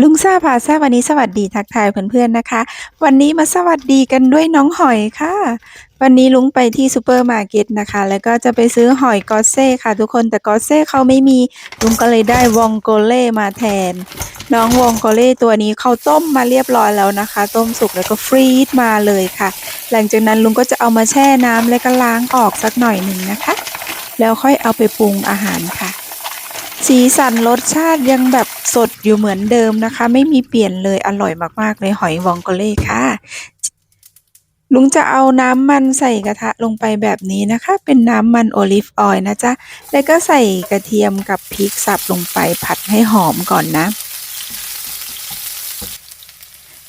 ลุงซาพาซาวันนี้สวัสดีทักทายเพื่อนๆนะคะ วันนี้มาสวัสดีกันด้วยน้องหอยค่ะ วันนี้ลุงไปที่ซูเปอร์มาร์เก็ตนะคะ แล้วก็จะไปซื้อหอยกอเซ่ค่ะ ทุกคนแต่กอเซ่เขาไม่มีลุงก็เลยได้วองโกเล่มาแทน น้องวองโกเล่ตัวนี้เขาต้มมาเรียบร้อยแล้วนะคะ ต้มสุกแล้วก็ฟรีซมาเลยค่ะ หลังจากนั้นลุงก็จะเอามาแช่น้ำแล้วก็ล้างออกสักหน่อยหนึ่งนะคะ แล้วค่อยเอาไปปรุงอาหารค่ะ สีสันรสชาติยังแบบสดอยู่เหมือนเดิมนะคะ ไม่มีเปลี่ยนเลยอร่อยมากๆเลยหอยวองโกเล่ค่ะ ลุงจะเอาน้ำมันใส่กระทะลงไปแบบนี้นะคะ เป็นน้ำมันโอลิฟออยล์นะจ๊ะ แล้วก็ใส่กระเทียมกับพริกสับลงไปผัดให้หอมก่อนนะ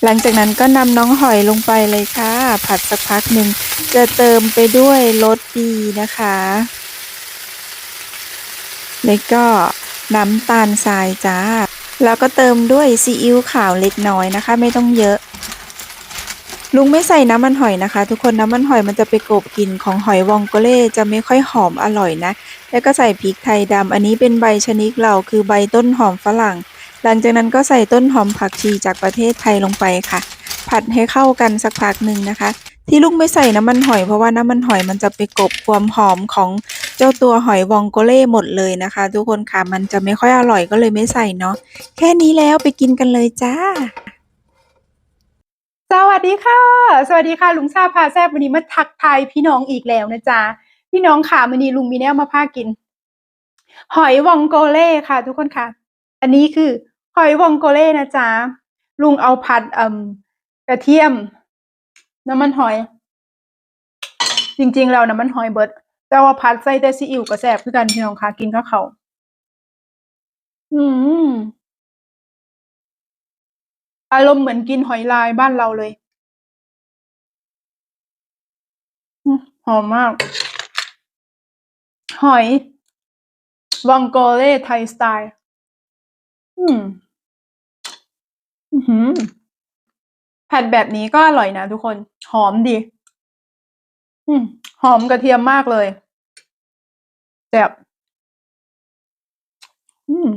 หลังจากนั้นก็นำน้องหอยลงไปเลยค่ะ ผัดสักพักหนึ่งจะเติมไปด้วยรสดีนะคะ แล้วก็น้ำตาลทรายจ้า แล้วก็เติมด้วยซีอิ๊วขาวเล็กน้อยนะคะ ไม่ต้องเยอะ ลุงไม่ใส่น้ำมันหอยนะคะ ทุกคนน้ำมันหอยมันจะไปกบกลิ่นของหอยวองโกเล่จะไม่ค่อยหอมอร่อยนะ แล้วก็ใส่พริกไทยดำอันนี้เป็นใบชนิดเหล่าคือใบต้นหอมฝรั่ง หลังจากนั้นก็ใส่ต้นหอมผักชีจากประเทศไทยลงไปค่ะ ผัดให้เข้ากันสักพักหนึ่งนะคะ ที่ลุงไม่ใส่น้ำมันหอยเพราะว่าน้ำมันหอยมันจะไปกลบความหอมของเจ้าตัวหอยวองโกเล่หมดเลยนะคะ ทุกคนค่ะมันจะไม่ค่อยอร่อยก็เลยไม่ใส่เนาะแค่นี้แล้วไปกินกันเลยจ้า สวัสดีค่ะ สวัสดีค่ะ ลุงซาพาแซบวันนี้มาทักทายพี่น้องอีกแล้วนะจ๊ะพี่น้องค่ะวันนี้ลุงมีแนวมาพากิน หอยวองโกเล่ค่ะ ทุกคนค่ะ อันนี้คือหอยวองโกเล่นะจ๊ะลุงเอาผัดกระเทียม น้ำมันหอย จริงๆ แล้วน้ำมันหอยเบิด แต่ว่าผัดใส่แต่ซีอิ๊วก็แซ่บคือกันพี่น้องค่ะกินกับเขาอืมอารมณ์เหมือนกินหอยลายบ้านเราเลย หอมมาก หอยวองโกเล่ไทยสไตล์ อืม อือหือ ผัดแบบนี้ก็อร่อยนะทุกคน หอมดี อืมหอมกระเทียมมากเลยแบบอืม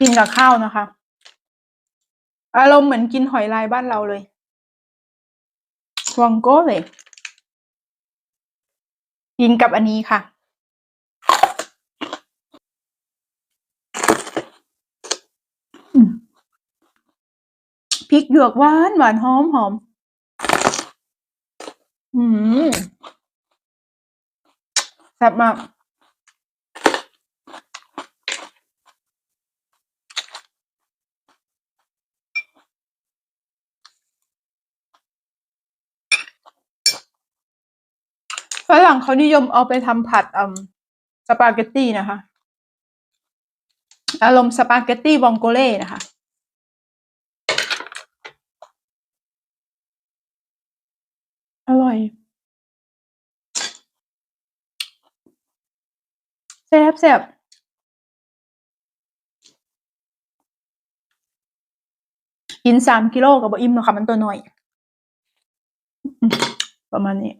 กินกับข้าวนะคะ อารมณ์เหมือนกินหอยลายบ้านเราเลยวองโกเลย กินกับอันนี้ค่ะ พริกหยวกหวานหวานหอมหอม อืมแซ่บมากฝรั่งเขานิยมเอาไปทำผัดอืมสปาเกตตี้นะคะ อารมณ์สปาเกตตี้วองโกเล่นะคะ ร่อย แซ่บแซ่บกินสามกิโลกับบอิ่มเนาะค่ะมันตัวน้อย ประมาณนี้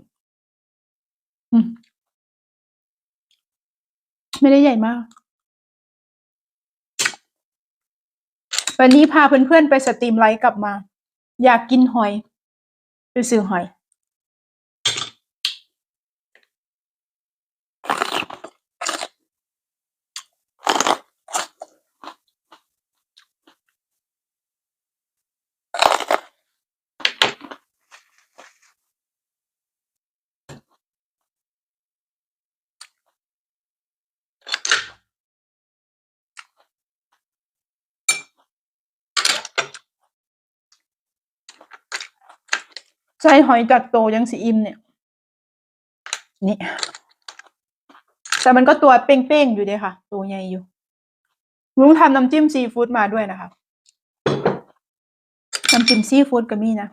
ไม่ได้ใหญ่มาก วันนี้พาเพื่อนๆไปสตรีมไลท์กลับมา อยากกินหอย ไปซื้อหอย ส่หอยจากโตยังสีอิ่มเนี่ย นี่แต่มันก็ตัวเป้งๆอยู่เดีค่ะ ตัวใหญ่อยู่ลุงทำน้ำจิ้มซีฟู้ดมาด้วยนะคะน้ำจิ้มซีฟู้ดก็มีนะ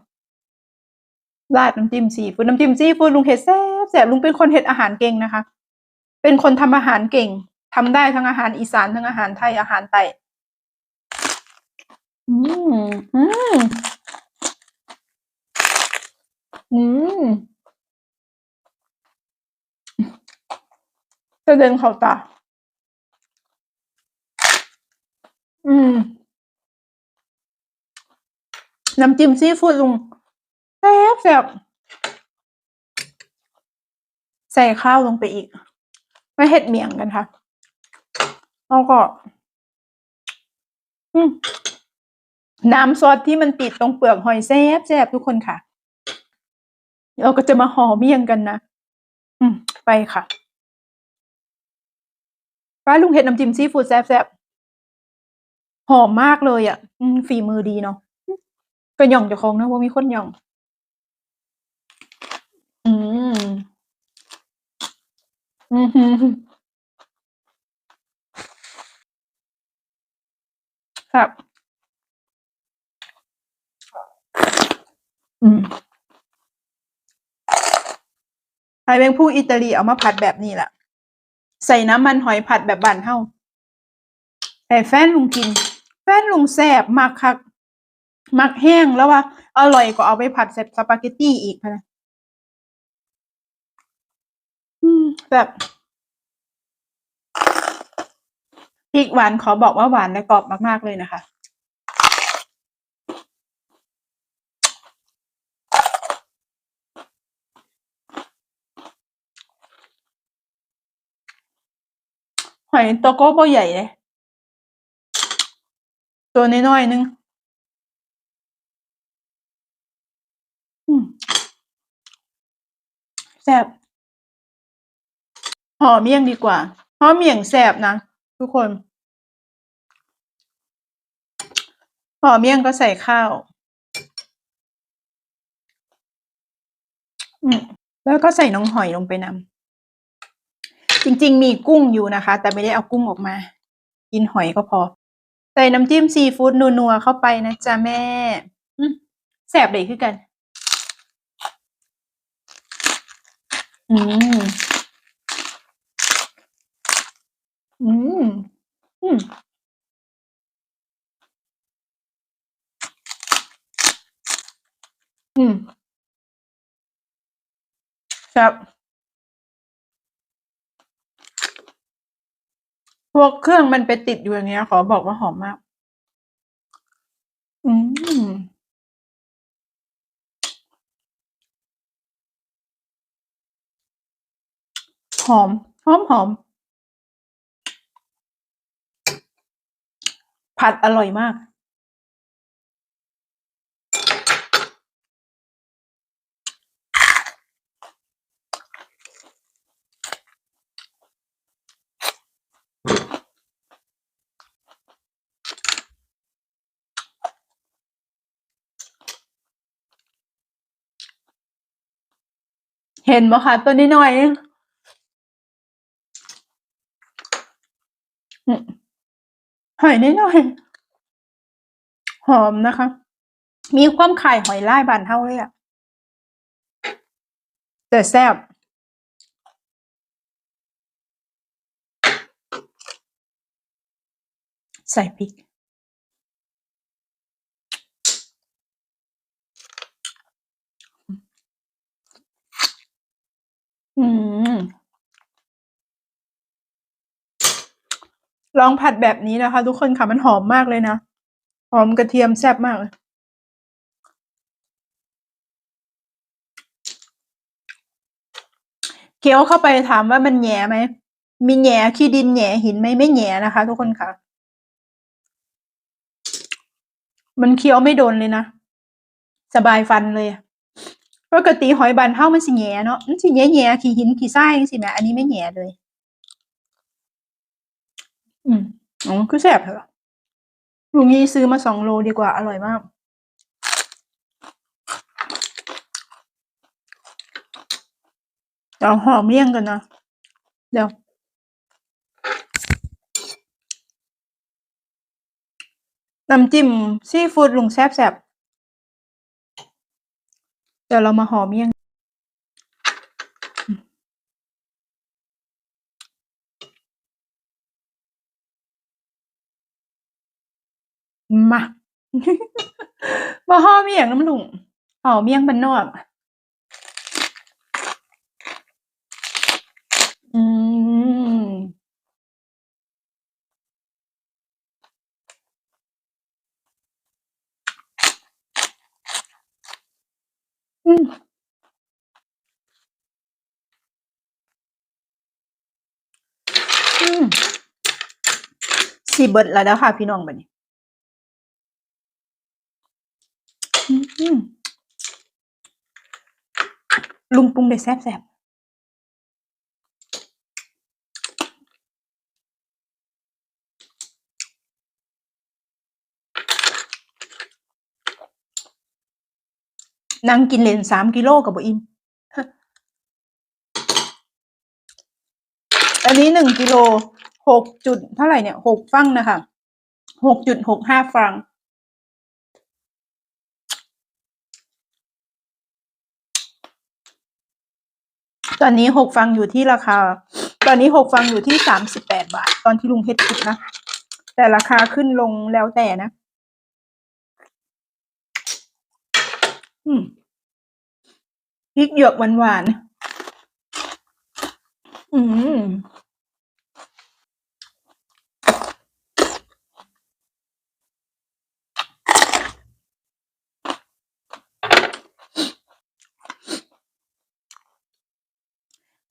ราดน้ำจิ้มซีฟู้ดน้ำจิ้มซีฟู้ดลุงเห็ดแซ่บแซ่บลุงเป็นคนเห็ดอาหารเก่งนะคะ เป็นคนทำอาหารเก่งทำได้ทั้งอาหารอีสานทั้งอาหารไทยอาหารไต้อืมอืม อืมจะเดินเข้าตา อืม น้ำจิ้มซีฟู้ดลุงแซ่บแซ่บใส่ข้าวลงไปอีก ไมาเห็ดเมี่ยงกันค่ะแล้วก็ อืมน้ำซอสที่มันติดตรงเปลือกหอยแซ่บแซ่บทุกคนค่ะ เราก็จะมาห่อเมี่ยงกันนะอืม ไปค่ะ ป้าลุงเห็ดน้ำจิ้มซีฟู้ดแซ่บแซ่บหอมมากเลยอะฝีมือดีเนาะก็หย่องเจะคองนะว่ามีคนหย่อง อืม อือหือครับ อืม ไอแมงผู้อิตาลีเอามาผัดแบบนี้แหละใส่น้ำมันหอยผัดแบบบ้านเฮาแต่แฟนลุงกิน แฟนลุงแซ่บมักคักมักแห้งแล้วว่า อร่อยกว่าเอาไปผัดเสร็จสปาเกตตี้อีกพนะแบบพริกหวานขอบอกว่าหวานและกรอบมาก ๆ เลยนะคะ หอยตัวโก้บ่ใหญ่เลยตัวน้อยๆนึงแซ่บห่อเมี่ยงดีกว่าห่อเมี่ยงแซ่บนะทุกคนห่อเมี่ยงก็ใส่ข้าว แล้วก็ใส่น้องหอยลงไปนำ จริง ๆ มีกุ้งอยู่นะคะ แต่ไม่ได้เอากุ้งออกมา กินหอยก็พอ ใส่น้ำจิ้มซีฟู้ดนัวๆเข้าไปนะจ๊ะแม่แซ่บเลยคือกัน อืม อืม อืมอืมครับ พวกเครื่องมันไปติดอยู่อย่างเงี้ย ขอบอกว่าหอมมาก อืมหอม หอมหอม ผัดอร่อยมาก เห็นบ่คะตัวนี้หน่อยๆเองอืมหน้อย หอมนะคะ มีความไข่หอยลายบานเท่าเลยอะแต่แซ่บใส่พริก อืม ลองผัดแบบนี้นะคะ ทุกคนค่ะมันหอมมากเลยนะ หอมกระเทียมแซ่บมากเลยเคี้ยวเข้าไปถามว่ามันแหย่ไหม มีแหย่ขี้ดินแหย่หินไหมไม่แหย่นะคะ ทุกคนค่ะ มันเคี้ยวไม่โดนเลยนะ สบายฟันเลยอะปกติหอยบานเท่ามันสิแหย่เนาะมันสิแหย่แหย่ขี้หินขี้ทรายจังซี่แหมอันนี้ไม่แหย่เลย อืมอ๋อคือแซ่บเหรอลุงยี่ซื้อมาสองโลดีกว่าอร่อยมาก เดี๋ยวหอมเมี่ยงกันนะ เดี๋ยว น้ำจิ้มซีฟู้ดลุงแซ่บแซ่บเดี๋ยวเรามาหอมเมี่ยง มาบ่ห่อเมี่ยงน้ำลุงเอาเมี่ยงบันนอกอืมอืมอืมสีเบิดแล้วเด้ค่ะพี่น้องบัดนี้ ลุงปรุงได้แซ่บๆนั่งกินเลนสามกิโลกับบ่อิ่มอันนี้หนึ่งกิโลหกจุดเท่าไหร่เนี่ยหกฟังนะคะหกจุดหกห้าฟัง ตอนนี้หกฟังอยู่ที่ราคา ตอนนี้หกฟังอยู่ที่สามสิบแปดบาท ตอนที่ลุงเพชรคิดนะ แต่ราคาขึ้นลงแล้วแต่นะ อืมพริกหยวกหวานๆอืม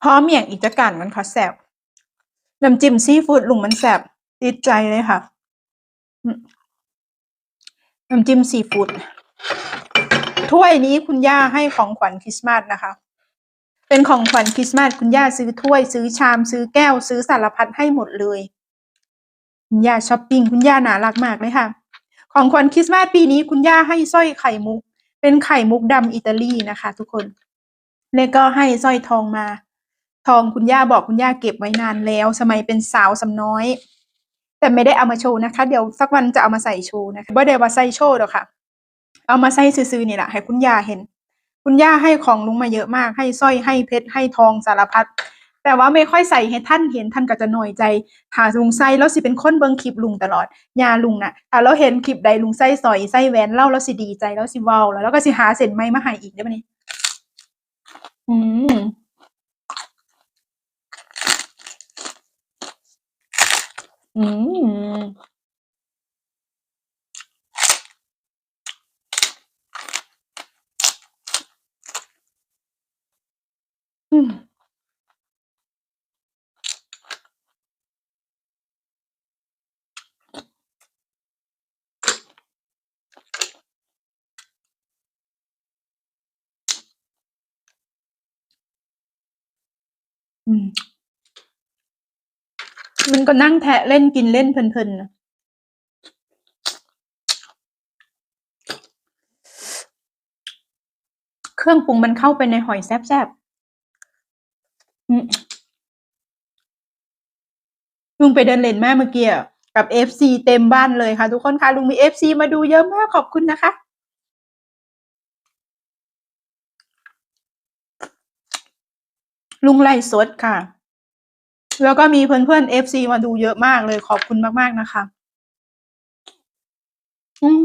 พร้อมอย่างอีกจะกันมันค่ะแสบน้ำจิ้มซีฟู้ดลุงมันแสบติดใจเลยค่ะน้ำจิ้มซีฟู้ดถ้วยนี้คุณย่าให้ของขวัญคริสต์มาสนะคะ เป็นของขวัญคริสต์มาสคุณย่าซื้อถ้วย ซื้อชาม ซื้อแก้ว ซื้อสารพัดให้หมดเลย คุณย่าช้อปปิ้งคุณย่าน่ารักมากเลยค่ะ ของขวัญคริสต์มาสปีนี้คุณย่าให้สร้อยไข่มุก เป็นไข่มุกดำอิตาลีนะคะ ทุกคนแล้วก็ให้สร้อยทองมา ทองคุณย่าบอกคุณย่าเก็บไว้นานแล้ว สมัยเป็นสาวสำน้อย แต่ไม่ได้เอามาโชว์นะคะ เดี๋ยวสักวันจะเอามาใส่โชว์นะคะบ่ได้ว่าใส่โชว์หรอกค่ะ เอามาใส่ซื่อๆนี่แหละให้คุณย่าเห็น คุณย่าให้ของลุงมาเยอะมาก ให้สร้อยให้เพชรให้ทองสารพัดแต่ว่าไม่ค่อยใส่ให้ท่านเห็นท่านก็จะหน่อยใจหาลุงใส่แล้วสิเป็นคนเบิ่งคลิปลุงตลอดยาลุงน่ะถ้าเราเห็นคลิปใดลุงใส่สอยใส่แหวนเล่าแล้วสิดีใจแล้วสิว้าแล้วแล้วก็สิหาเส้นไม้มาให้อีกได้ปะนี่อืม อืมอื มันก็นั่งแทะเล่นกินเล่นเพลินๆนะเครื่องปรุงมันเข้าไปในหอยแซ่บๆลุงไปเดินเล่นแม่เมื่อกี้กับเอฟซีเต็มบ้านเลยค่ะ ทุกคนค่ะ ลุงมีเอฟซีมาดูเยอะมากขอบคุณนะคะลุงไล่สดค่ะ แล้วก็มีเพื่อนๆเอฟซีมาดูเยอะมากเลยขอบคุณมากๆนะคะ อืม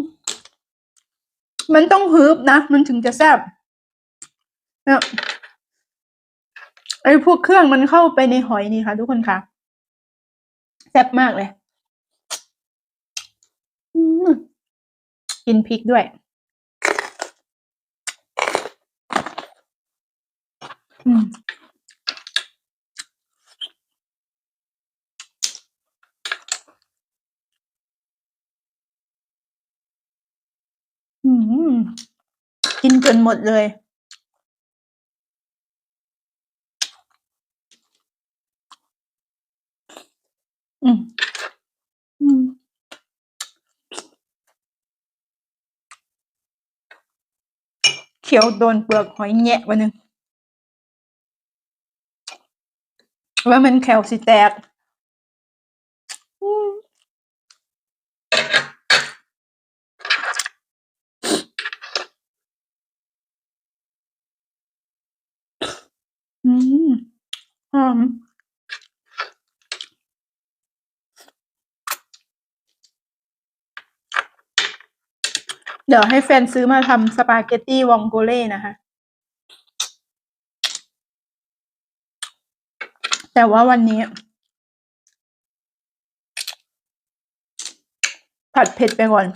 มันต้องฮึบนะ มันถึงจะแซ่บเนี่ยไอ้พวกเครื่องมันเข้าไปในหอยนี่ค่ะ ทุกคนค่ะแซ่บมากเลยกินพริกด้วย อืม อืม กินจนหมดเลย อืมอืมเขียวโดนเปลือกหอยแงะวันหนึ่งว่ามันแคลสิแตก อืม อืมห อมเดี๋ยวให้แฟนซื้อมาทำสปาเกตตี้วองโกเล่นะคะ แต่ว่าวันนี้ ผัดเผ็ดไปก่อน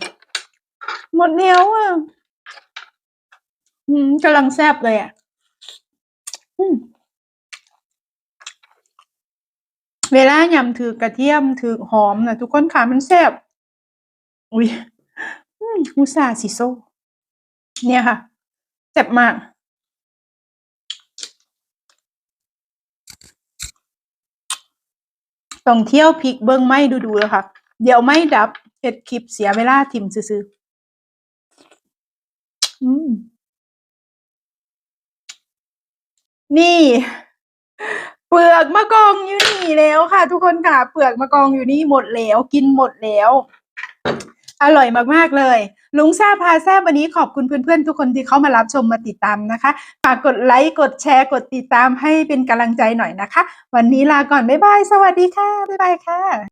หมดแล้วอะกำลังแซ่บเลยอะ อืม เวลายำถือกระเทียมถือหอมนะทุกคนค่ะมันแซ่บอุ้ยอืมอุตส่าสิโซ เนี่ยค่ะแซ่บมาก ต้องเที่ยวพริกเบิ้งไม่ดูๆเลยค่ะ เดี๋ยวไม่ดับเฮ็ดคลิปเสียเวลาทิมซื่อนี่ เปลือกมะกองอยู่นี่แล้วค่ะ ทุกคนค่ะ เปลือกมะกองอยู่นี่หมดแล้ว กินหมดแล้ว อร่อยมากๆเลย ลุงซาพาแซ่วันนี้ขอบคุณเพื่อนๆ ทุกคนที่เข้ามารับชมมาติดตามนะคะฝากกดไลค์กดแชร์กดติดตามให้เป็นกำลังใจหน่อยนะคะ วันนี้ลาก่อนบ๊ายบายสวัสดีค่ะบ๊ายบายค่ะ